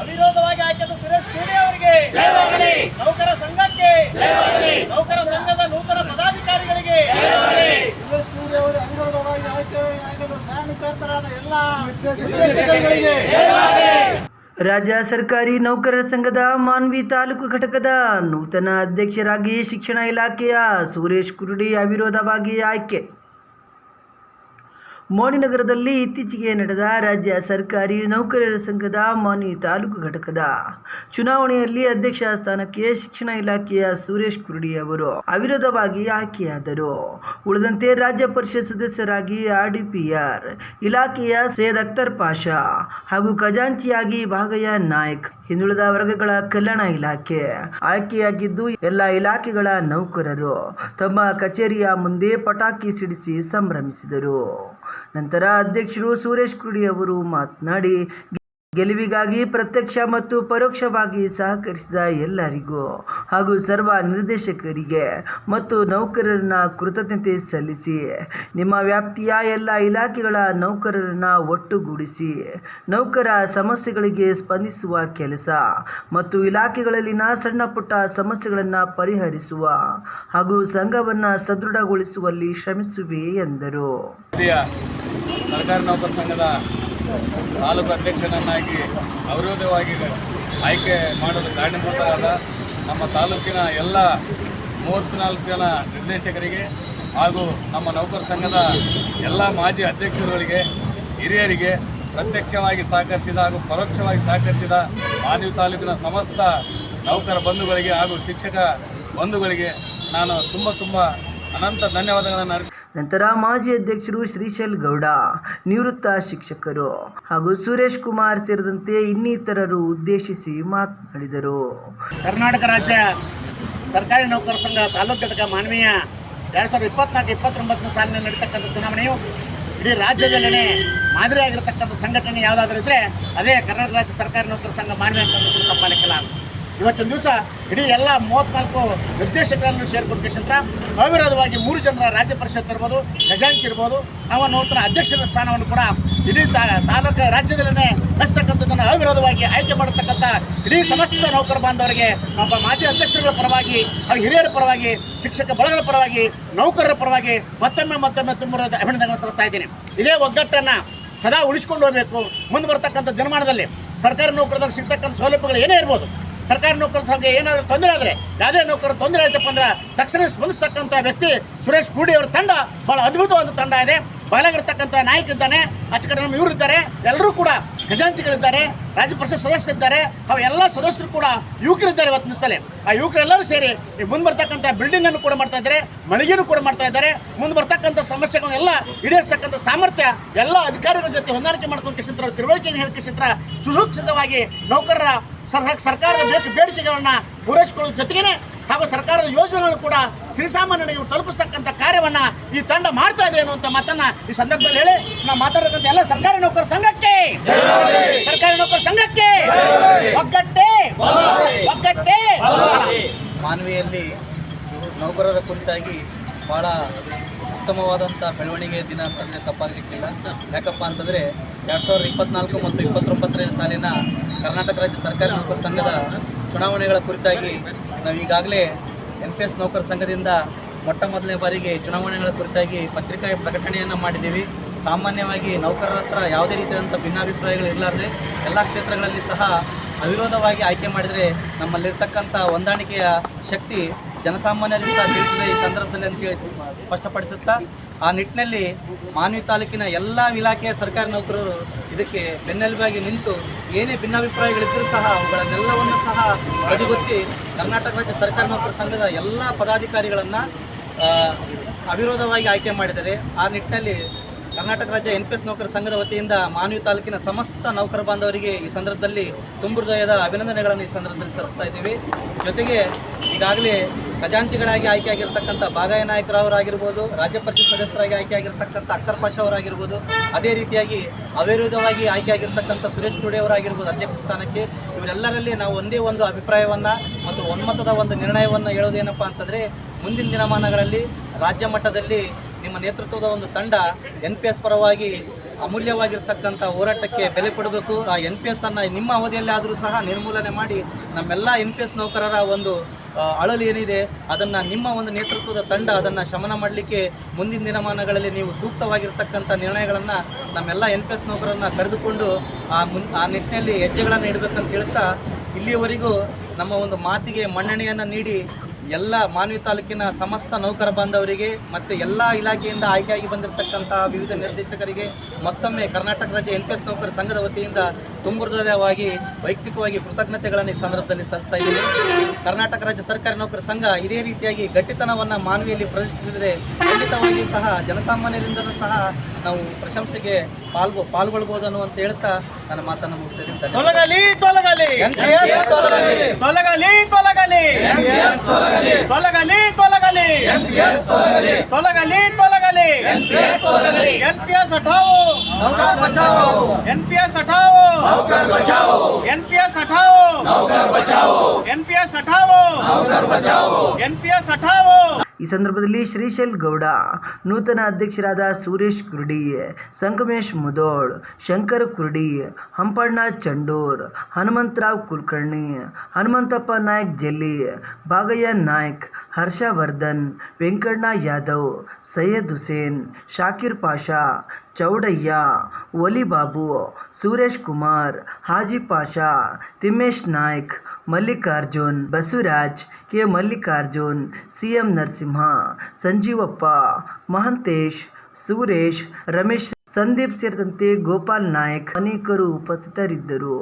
ಅವಿರೋಧವಾಗಿ ಆಯ್ಕೆಯಾದ ಸುರೇಶ್ ಕುಡಿ ಅವರಿಗೆ. ನೌಕರ ಸಂಘಕ್ಕೆ. ನೌಕರ ಸಂಘದ ನೂತನ ಪದಾಧಿಕಾರಿಗಳಿಗೆ. ಸುರೇಶ್ ಕುಡಿ ಅವರು ಅವಿರೋಧವಾಗಿ ಆಯ್ಕೆ ಆಯ್ಕೆಯಾದ ಕಾರಣಕರ್ತರಾದ ಎಲ್ಲ ರಾಜ್ಯ ಸರ್ಕಾರಿ ನೌಕರರ ಸಂಘದ ಮಾನ್ವಿ ತಾಲೂಕು ಘಟಕದ ನೂತನ ಅಧ್ಯಕ್ಷರಾಗಿ ಶಿಕ್ಷಣ ಇಲಾಖೆಯ ಸುರೇಶ್ ಕುರುಡಿ ಅವಿರೋಧವಾಗಿ ಆಯ್ಕೆ. ಮೋಡಿನಗರದಲ್ಲಿ ಇತ್ತೀಚೆಗೆ ನಡೆದ ರಾಜ್ಯ ಸರ್ಕಾರಿ ನೌಕರರ ಸಂಘದ ಮಾನಿ ತಾಲೂಕು ಘಟಕದ ಚುನಾವಣೆಯಲ್ಲಿ ಅಧ್ಯಕ್ಷ ಸ್ಥಾನಕ್ಕೆ ಶಿಕ್ಷಣ ಇಲಾಖೆಯ ಸುರೇಶ್ ಕುರುಡಿ ಅವರು ಅವಿರೋಧವಾಗಿ ಆಯ್ಕೆಯಾದರು. ಉಳಿದಂತೆ ರಾಜ್ಯ ಪರಿಷತ್ ಸದಸ್ಯರಾಗಿ ಆರ್ಡಿಪಿಆರ್, ಇಲಾಖೆಯ ಸೈಯದ್ ಅಖ್ತರ್ ಪಾಷಾ ಹಾಗೂ ಖಜಾಂಚಿಯಾಗಿ ಭಾಗಯ್ಯ ನಾಯ್ಕ್ ಹಿಂದುಳಿದ ವರ್ಗಗಳ ಕಲ್ಯಾಣ ಇಲಾಖೆ ಆಯ್ಕೆಯಾಗಿದ್ದು ಎಲ್ಲ ಇಲಾಖೆಗಳ ನೌಕರರು ತಮ್ಮ ಕಚೇರಿಯ ಮುಂದೆ ಪಟಾಕಿ ಸಿಡಿಸಿ ಸಂಭ್ರಮಿಸಿದರು. ನಂತರ ಅಧ್ಯಕ್ಷರು ಸುರೇಶ್ ಕುಡಿಯವರು ಮಾತನಾಡಿ ಗೆಲುವಿಗಾಗಿ ಪ್ರತ್ಯಕ್ಷ ಮತ್ತು ಪರೋಕ್ಷವಾಗಿ ಸಹಕರಿಸಿದ ಎಲ್ಲರಿಗೂ ಹಾಗೂ ಸರ್ವ ನಿರ್ದೇಶಕರಿಗೆ ಮತ್ತು ನೌಕರರನ್ನ ಕೃತಜ್ಞತೆ ಸಲ್ಲಿಸಿ, ನಿಮ್ಮ ವ್ಯಾಪ್ತಿಯ ಎಲ್ಲ ಇಲಾಖೆಗಳ ನೌಕರರನ್ನ ಒಟ್ಟುಗೂಡಿಸಿ, ನೌಕರ ಸಮಸ್ಯೆಗಳಿಗೆ ಸ್ಪಂದಿಸುವ ಕೆಲಸ ಮತ್ತು ಇಲಾಖೆಗಳಲ್ಲಿನ ಸಣ್ಣ ಪುಟ್ಟ ಸಮಸ್ಯೆಗಳನ್ನು ಪರಿಹರಿಸುವ ಹಾಗೂ ಸಂಘವನ್ನು ಸದೃಢಗೊಳಿಸುವಲ್ಲಿ ಶ್ರಮಿಸುವೆ ಎಂದರು. ಸರ್ಕಾರಿ ನೌಕರ ಸಂಘದ ತಾಲೂಕು ಅಧ್ಯಕ್ಷನನ್ನಾಗಿ ಅವಿರೋಧವಾಗಿ ಆಯ್ಕೆ ಮಾಡಲು ಕಾರಣೀಭೂತರಾದ ನಮ್ಮ ತಾಲೂಕಿನ ಎಲ್ಲ ಮೂವತ್ತ್ನಾಲ್ಕು ಜನ ನಿರ್ದೇಶಕರಿಗೆ ಹಾಗೂ ನಮ್ಮ ನೌಕರ ಸಂಘದ ಎಲ್ಲ ಮಾಜಿ ಅಧ್ಯಕ್ಷರುಗಳಿಗೆ, ಹಿರಿಯರಿಗೆ ಪ್ರತ್ಯಕ್ಷವಾಗಿ ಸಹಕರಿಸಿದ ಹಾಗೂ ಪರೋಕ್ಷವಾಗಿ ಸಹಕರಿಸಿದ ಮಾನವಿ ತಾಲೂಕಿನ ಸಮಸ್ತ ನೌಕರ ಬಂಧುಗಳಿಗೆ ಹಾಗೂ ಶಿಕ್ಷಕ ಬಂಧುಗಳಿಗೆ ನಾನು ತುಂಬ ತುಂಬ ಅನಂತ ಧನ್ಯವಾದಗಳನ್ನು ನಂತರ ಮಾಜಿ ಅಧ್ಯಕ್ಷರು ಶ್ರೀಶೈಲ್ ಗೌಡ, ನಿವೃತ್ತ ಶಿಕ್ಷಕರು ಹಾಗೂ ಸುರೇಶ್ ಕುಮಾರ್ ಸೇರಿದಂತೆ ಇನ್ನಿತರರು ಉದ್ದೇಶಿಸಿ ಮಾತನಾಡಿದರು. ಕರ್ನಾಟಕ ರಾಜ್ಯ ಸರ್ಕಾರಿ ನೌಕರ ಸಂಘ ತಾಲೂಕು ಘಟಕ ಮಾನವೀಯ ಎರಡು ಸಾವಿರದ ಇಪ್ಪತ್ನಾಲ್ಕು, ಇಪ್ಪತ್ತೊಂಬತ್ತನೇ ಸಾಲಿನಲ್ಲಿ ನಡೀತಕ್ಕಂಥ ಚುನಾವಣೆಯು ಇಡೀ ರಾಜ್ಯದಲ್ಲೇ ಮಾದರಿಯಾಗಿರ್ತಕ್ಕಂಥ ಸಂಘಟನೆ ಯಾವುದಾದ್ರೂ ಇದ್ದರೆ ಅದೇ ಕರ್ನಾಟಕ ರಾಜ್ಯ ಸರ್ಕಾರಿ ನೌಕರ ಸಂಘ ಮಾನವೀಯ ಅಂತ ತಪ್ಪಾಲಿಕ್ಕಿಲ್ಲ ಇವತ್ತಿನ ದಿವಸ ಇಡೀ ಎಲ್ಲ ಮೂವತ್ನಾಲ್ಕು ನಿರ್ದೇಶಕರನ್ನು ಸೇರ್ಕೊಂಡ ಅವಿರೋಧವಾಗಿ ಮೂರು ಜನರ ರಾಜ್ಯ ಪರಿಷತ್ ಇರ್ಬೋದು, ಖಜಾಂಚಿ ಇರ್ಬೋದು, ಅವನ ನೂತನ ಅಧ್ಯಕ್ಷರ ಸ್ಥಾನವನ್ನು ಕೂಡ ಇಡೀ ತಾಲೂಕು ರಾಜ್ಯದಲ್ಲೇ ನಡೆಸ್ತಕ್ಕಂಥದ್ದನ್ನು ಅವಿರೋಧವಾಗಿ ಆಯ್ಕೆ ಮಾಡತಕ್ಕಂಥ ಇಡೀ ಸಮಸ್ತ ನೌಕರ ಬಾಂಧವರಿಗೆ ನಮ್ಮ ಮಾಜಿ ಅಧ್ಯಕ್ಷರುಗಳ ಪರವಾಗಿ ಹಾಗೂ ಹಿರಿಯರ ಪರವಾಗಿ, ಶಿಕ್ಷಕ ಬಳಗದ ಪರವಾಗಿ, ನೌಕರರ ಪರವಾಗಿ ಮತ್ತೊಮ್ಮೆ ಮತ್ತೊಮ್ಮೆ ತುಂಬ ಅಭಿನಂದನೆ ಸಲ್ಲಿಸ್ತಾ ಇದ್ದೀನಿ. ಇದೇ ಒಗ್ಗಟ್ಟನ್ನು ಸದಾ ಉಳಿಸ್ಕೊಂಡು ಹೋಗಬೇಕು. ಮುಂದೆ ಬರ್ತಕ್ಕಂಥ ದಿನಮಾನದಲ್ಲಿ ಸರ್ಕಾರಿ ನೌಕರದಾಗ ಸಿಗ್ತಕ್ಕಂಥ ಸೌಲಭ್ಯಗಳು ಏನೇ ಇರ್ಬೋದು ಸರ್ಕಾರಿ ನೌಕರ ಸಂಘ ಏನಾದರೂ ತೊಂದರೆ ಆದರೆ ಯಾವುದೇ ನೌಕರ ತೊಂದರೆ ಆಯ್ತಪ್ಪ ಅಂದ್ರೆ ತಕ್ಷಣ ಸ್ಪಂದಿಸ್ತಕ್ಕಂಥ ವ್ಯಕ್ತಿ ಸುರೇಶ್ ಕೂಡಿ ಅವರ ತಂಡ ಭಾಳ ಅದ್ಭುತವಾದ ತಂಡ ಇದೆ. ಬಯಲಾಗಿರ್ತಕ್ಕಂಥ ನಾಯಕ ಇದ್ದಾನೆ, ಆಚೆ ಕಡೆ ನಮ್ಮ ಇವರು ಇದ್ದಾರೆ ಎಲ್ಲರೂ ಕೂಡ ಖಜಾಂಚಿಗಳಿದ್ದಾರೆ, ರಾಜ್ಯ ಪರಿಷತ್ ಸದಸ್ಯರಿದ್ದಾರೆ ಅವು ಎಲ್ಲ ಸದಸ್ಯರು ಕೂಡ ಯುವಕರಿದ್ದಾರೆ ಇವತ್ತಿನ ಸ್ಥಳ ಆ ಯುವಕರೆಲ್ಲರೂ ಸೇರಿ ಈ ಮುಂದೆ ಬರ್ತಕ್ಕಂಥ ಬಿಲ್ಡಿಂಗ್ ಅನ್ನು ಕೂಡ ಮಾಡ್ತಾ ಇದ್ದಾರೆ, ಮಳಿಗೆನೂ ಕೂಡ ಮಾಡ್ತಾ ಇದ್ದಾರೆ. ಮುಂದೆ ಬರ್ತಕ್ಕಂಥ ಸಮಸ್ಯೆಗಳನ್ನೆಲ್ಲ ಈಡೇರಿಸ್ತಕ್ಕಂಥ ಸಾಮರ್ಥ್ಯ ಎಲ್ಲ ಅಧಿಕಾರಿಗಳ ಜೊತೆ ಹೊಂದಾಣಿಕೆ ಮಾಡ್ಕೊಂಡು ಕಿಸಿತ್ರ ತಿಳುವಳಿಕೆಯನ್ನು ಹೇಳಿ ಕಿಸಿತ್ರ ಸುರಕ್ಷಿತವಾಗಿ ನೌಕರರ ಸರ್- ಸರ್ಕಾರದ ಬೇಡಿಕೆಗಳನ್ನ ಪೂರೈಸಿಕೊಳ್ಳೋ ಜೊತೆಗೇನೆ ಹಾಗೂ ಸರ್ಕಾರದ ಯೋಜನೆಗಳು ಕೂಡ ಶ್ರೀಸಾಮಾನ್ಯರಿಗೆ ತಲುಪಿಸ್ತಕ್ಕಂಥ ಕಾರ್ಯವನ್ನ ಈ ತಂಡ ಮಾಡ್ತಾ ಇದೆ ಅನ್ನುವಂಥ ಮಾತನ್ನ ಈ ಸಂದರ್ಭದಲ್ಲಿ ಹೇಳಿ ನಾವು ಮಾತಾಡತಕ್ಕಂಥ ಎಲ್ಲ ಸರ್ಕಾರಿ ನೌಕರ ಸಂಘಕ್ಕೆ. ಸರ್ಕಾರಿ ನೌಕರ ಸಂಘಕ್ಕೆ. ಒಗ್ಗಟ್ಟೆ. ಒಗ್ಗಟ್ಟೆ. ಮಾನವಿಯಲ್ಲಿ ನೌಕರರ ಕುರಿತಾಗಿ ಭಾಳ ಉತ್ತಮವಾದಂಥ ಬೆಳವಣಿಗೆಯ ದಿನ ಅಂತಂದರೆ ತಪ್ಪಾಗಲಿಕ್ಕಿಲ್ಲ. ಯಾಕಪ್ಪ ಅಂತಂದರೆ ಎರಡು ಸಾವಿರದ ಇಪ್ಪತ್ನಾಲ್ಕು ಮತ್ತು ಇಪ್ಪತ್ತೊಂಬತ್ತನೇ ಸಾಲಿನ ಕರ್ನಾಟಕ ರಾಜ್ಯ ಸರ್ಕಾರಿ ನೌಕರ ಸಂಘದ ಚುನಾವಣೆಗಳ ಕುರಿತಾಗಿ ನಾವು ಈಗಾಗಲೇ ಎನ್ ಪಿ ಎಸ್ ನೌಕರ ಸಂಘದಿಂದ ಮೊಟ್ಟ ಮೊದಲನೇ ಬಾರಿಗೆ ಚುನಾವಣೆಗಳ ಕುರಿತಾಗಿ ಪತ್ರಿಕಾ ಪ್ರಕಟಣೆಯನ್ನು ಮಾಡಿದ್ದೀವಿ. ಸಾಮಾನ್ಯವಾಗಿ ನೌಕರರ ಹತ್ರ ಯಾವುದೇ ರೀತಿಯಾದಂಥ ಭಿನ್ನಾಭಿಪ್ರಾಯಗಳು ಇರಲಾರ್ದೆ ಎಲ್ಲ ಕ್ಷೇತ್ರಗಳಲ್ಲಿ ಸಹ ಅವಿರೋಧವಾಗಿ ಆಯ್ಕೆ ಮಾಡಿದರೆ ನಮ್ಮಲ್ಲಿರ್ತಕ್ಕಂಥ ಹೊಂದಾಣಿಕೆಯ ಶಕ್ತಿ ಜನಸಾಮಾನ್ಯರಿಗೂ ಸಹ ತಿಳಿಸಿದೆ ಈ ಸಂದರ್ಭದಲ್ಲಿ ಅಂತ ಹೇಳಿ ಸ್ಪಷ್ಟಪಡಿಸುತ್ತಾ, ಆ ನಿಟ್ಟಿನಲ್ಲಿ ಮಾನ್ವಿ ತಾಲೂಕಿನ ಎಲ್ಲ ಇಲಾಖೆಯ ಸರ್ಕಾರಿ ನೌಕರರು ಇದಕ್ಕೆ ಬೆನ್ನೆಲುಬಾಗಿ ನಿಂತು ಏನೇ ಭಿನ್ನಾಭಿಪ್ರಾಯಗಳಿದ್ದರೂ ಸಹ ಅವುಗಳನ್ನೆಲ್ಲವನ್ನು ಸಹ ಬದಿಗೊತ್ತಿ ಕರ್ನಾಟಕ ರಾಜ್ಯ ಸರ್ಕಾರಿ ನೌಕರ ಸಂಘದ ಎಲ್ಲ ಪದಾಧಿಕಾರಿಗಳನ್ನು ಅವಿರೋಧವಾಗಿ ಆಯ್ಕೆ ಮಾಡಿದ್ದಾರೆ ಆ ನಿಟ್ಟಿನಲ್ಲಿ ಕರ್ನಾಟಕ ರಾಜ್ಯ ಎನ್ ಪಿ ಎಸ್ ನೌಕರ ಸಂಘದ ವತಿಯಿಂದ ಮಾನವಿ ತಾಲೂಕಿನ ಸಮಸ್ತ ನೌಕರ ಬಾಂಧವರಿಗೆ ಈ ಸಂದರ್ಭದಲ್ಲಿ ತುಂಬು ಹೃದಯದ ಅಭಿನಂದನೆಗಳನ್ನು ಈ ಸಂದರ್ಭದಲ್ಲಿ ಸಲ್ಲಿಸ್ತಾ ಇದ್ದೀವಿ. ಜೊತೆಗೆ ಈಗಾಗಲೇ ಖಜಾಂಚಿಗಳಾಗಿ ಆಯ್ಕೆಯಾಗಿರ್ತಕ್ಕಂಥ ಬಾಗಾಯ ನಾಯಕರವರಾಗಿರ್ಬೋದು, ರಾಜ್ಯ ಪರಿಷತ್ ಸದಸ್ಯರಾಗಿ ಆಯ್ಕೆಯಾಗಿರ್ತಕ್ಕಂಥ ಅಖ್ತರ್ ಪಾಷ ಅವರಾಗಿರ್ಬೋದು, ಅದೇ ರೀತಿಯಾಗಿ ಅವಿರೋಧವಾಗಿ ಆಯ್ಕೆಯಾಗಿರ್ತಕ್ಕಂಥ ಸುರೇಶ್ ಕುಡೆ ಅವರಾಗಿರ್ಬೋದು ಅಧ್ಯಕ್ಷ ಸ್ಥಾನಕ್ಕೆ ಇವರೆಲ್ಲರಲ್ಲಿ ನಾವು ಒಂದೇ ಒಂದು ಅಭಿಪ್ರಾಯವನ್ನು ಮತ್ತು ಒಮ್ಮತದ ಒಂದು ನಿರ್ಣಯವನ್ನು ಹೇಳೋದೇನಪ್ಪ ಅಂತಂದರೆ, ಮುಂದಿನ ದಿನಮಾನಗಳಲ್ಲಿ ರಾಜ್ಯ ಮಟ್ಟದಲ್ಲಿ ನಿಮ್ಮ ನೇತೃತ್ವದ ಒಂದು ತಂಡ ಎನ್ ಪಿ ಎಸ್ ಪರವಾಗಿ ಅಮೂಲ್ಯವಾಗಿರ್ತಕ್ಕಂಥ ಹೋರಾಟಕ್ಕೆ ಬೆಲೆ ಕೊಡಬೇಕು. ಆ ಎನ್ ಪಿ ಎಸ್ ಅನ್ನು ನಿಮ್ಮ ಅವಧಿಯಲ್ಲಿ ಆದರೂ ಸಹ ನಿರ್ಮೂಲನೆ ಮಾಡಿ ನಮ್ಮೆಲ್ಲ ಎನ್ ಪಿ ಎಸ್ ನೌಕರರ ಒಂದು ಅಳಲು ಏನಿದೆ, ಅದನ್ನು ನಿಮ್ಮ ಒಂದು ನೇತೃತ್ವದ ತಂಡ ಅದನ್ನು ಶಮನ ಮಾಡಲಿಕ್ಕೆ ಮುಂದಿನ ದಿನಮಾನಗಳಲ್ಲಿ ನೀವು ಸೂಕ್ತವಾಗಿರ್ತಕ್ಕಂಥ ನಿರ್ಣಯಗಳನ್ನು ನಮ್ಮೆಲ್ಲ ಎನ್ ಪಿ ಎಸ್ ನೌಕರನ್ನು ಕರೆದುಕೊಂಡು ಆ ಮುನ್, ಆ ನಿಟ್ಟಿನಲ್ಲಿ ಹೆಜ್ಜೆಗಳನ್ನು ಇಡಬೇಕಂತ ಹೇಳ್ತಾ ಇಲ್ಲಿಯವರೆಗೂ ನಮ್ಮ ಒಂದು ಮಾತಿಗೆ ಮನ್ನಣೆಯನ್ನು ನೀಡಿ ಎಲ್ಲ ಮಾನವಿ ತಾಲೂಕಿನ ಸಮಸ್ತ ನೌಕರ ಬಾಂಧವರಿಗೆ ಮತ್ತು ಎಲ್ಲ ಇಲಾಖೆಯಿಂದ ಆಯ್ಕೆಯಾಗಿ ಬಂದಿರತಕ್ಕಂಥ ವಿವಿಧ ನಿರ್ದೇಶಕರಿಗೆ ಮತ್ತೊಮ್ಮೆ ಕರ್ನಾಟಕ ರಾಜ್ಯ ಎನ್ ಪಿ ಎಸ್ ನೌಕರ ಸಂಘದ ವತಿಯಿಂದ ತುಂಬುರ್ದಯವಾಗಿ ವೈಯಕ್ತಿಕವಾಗಿ ಕೃತಜ್ಞತೆಗಳನ್ನು ಈ ಸಂದರ್ಭದಲ್ಲಿ ಸಲ್ಲಿಸ್ತಾ ಇದ್ದೀನಿ. ಕರ್ನಾಟಕ ರಾಜ್ಯ ಸರ್ಕಾರಿ ನೌಕರ ಸಂಘ ಇದೇ ರೀತಿಯಾಗಿ ಗಟ್ಟಿತನವನ್ನು ಮಾನವಿಯಲ್ಲಿ ಪ್ರದರ್ಶಿಸಿದರೆ ಖಂಡಿತವಾಗಿಯೂ ಸಹ ಜನಸಾಮಾನ್ಯರಿಂದಲೂ ಸಹ ನಾವು ಪ್ರಶಂಸೆಗೆ ಪಾಲ್ಗೊ ಪಾಲ್ಗೊಳ್ಬೋದು ಅನ್ನುವಂತ ಹೇಳ್ತಾ ನನ್ನ ಮಾತನ್ನು ಮುಗಿಸ್ತಾ. ತೊಲಗಲಿ ತೊಲಗಲಿ ತೊಲಗಲಿ. ತೊಲಗಲಿ ತೊಲಗಲಿ ತೊಲಗಲಿ ತೊಲಗಲಿ ತೊಲಗಲಿ ಎನ್ ಪಿ ಎಸ್ ಹಟಾವು ಬಚಾವೋ ಎನ್ ಪಿ ಎಸ್ ಹಟಾವು ಎನ್ ಪಿ ಎಸ್ ಹಟಾವು ಎನ್ ಪಿ ಎಸ್ ಹಟಾವು ಎನ್ ಪಿ ಎಸ್ ಹಟಾವು ಈ ಸಂದರ್ಭದಲ್ಲಿ ಶ್ರೀಶೈಲ್ ಗೌಡ, ನೂತನ ಅಧ್ಯಕ್ಷರಾದ Suresh Kurdi, Sangamesh Mudhol, Shankar Kurdi, Hampanna Chandur, Hanumantharao Kulkarni, Hanumanthappa Naik Jelli, Bhagayya Naik, Harshavardhan, Venkanna Yadav, Syed Hussain, Shakir Pasha, Chowdaiah, Olibabu, Suresh Kumar, Haji Pasha, Thimmesh Naik, Mallikarjun, Basavaraj K Mallikarjun, C M Narasimha Sanjeevappa Mahantesh Suresh Ramesh Sandeep ಸೇರಿದಂತೆ ಗೋಪಾಲ್ ನಾಯಕ್ ಅನೇಕರು ಉಪಸ್ಥಿತರಿದ್ದರು.